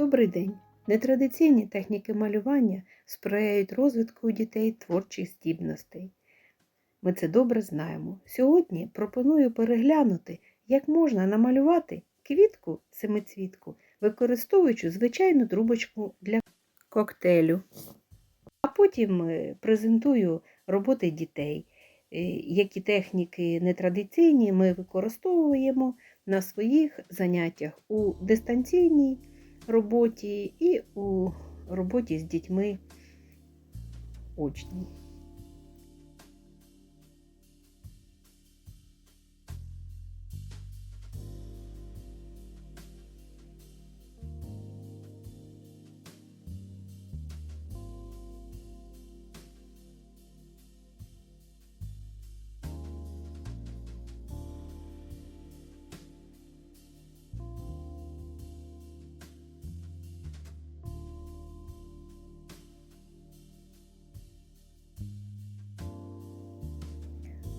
Добрий день! Нетрадиційні техніки малювання сприяють розвитку у дітей творчих здібностей. Ми це добре знаємо. Сьогодні пропоную переглянути, як можна намалювати квітку семицвітку, використовуючи звичайну трубочку для коктейлю. А потім е, презентую роботи дітей, е, які техніки нетрадиційні ми використовуємо на своїх заняттях у дистанційній роботі і у роботі з дітьми очній.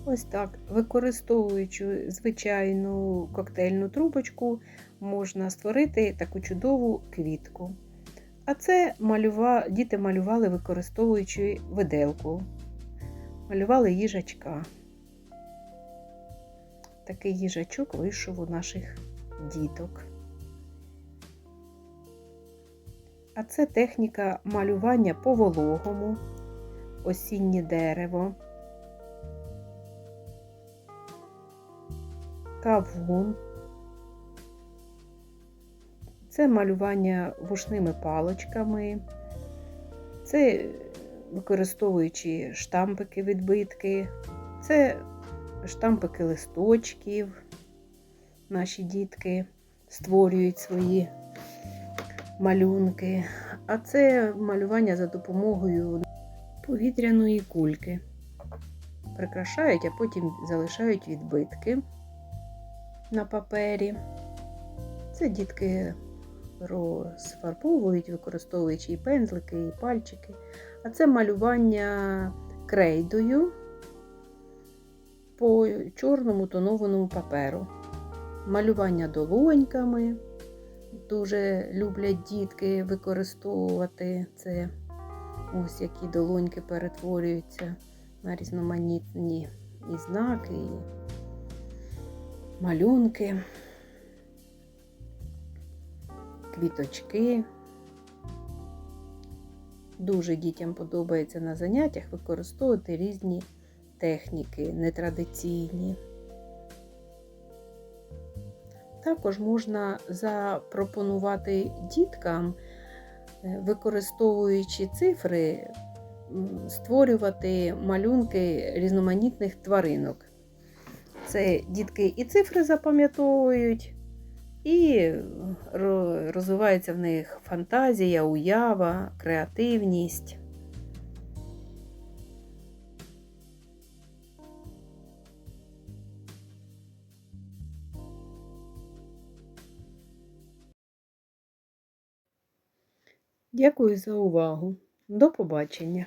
Ось так, використовуючи звичайну коктейльну трубочку, можна створити таку чудову квітку. А це малюва... діти малювали, використовуючи виделку. Малювали їжачка. Такий їжачок вийшов у наших діток. А це техніка малювання по вологому, осіннє дерево. Кавун. Це малювання вушними палочками, це використовуючи штампики відбитки, це штампики листочків. Наші дітки створюють свої малюнки, а це малювання за допомогою повітряної кульки. Прикрашають, а потім залишають відбитки на папері. Це дітки розфарбовують, використовуючи і пензлики, і пальчики. А це малювання крейдою по чорному тонованому паперу. Малювання долоньками. Дуже люблять дітки використовувати це. Ось які долоньки перетворюються на різноманітні і знаки. Малюнки, квіточки. Дуже дітям подобається на заняттях використовувати різні техніки нетрадиційні. Також можна запропонувати діткам, е, використовуючи цифри, створювати малюнки різноманітних тваринок. Це дітки і цифри запам'ятовують, і розвивається в них фантазія, уява, креативність. Дякую за увагу. До побачення!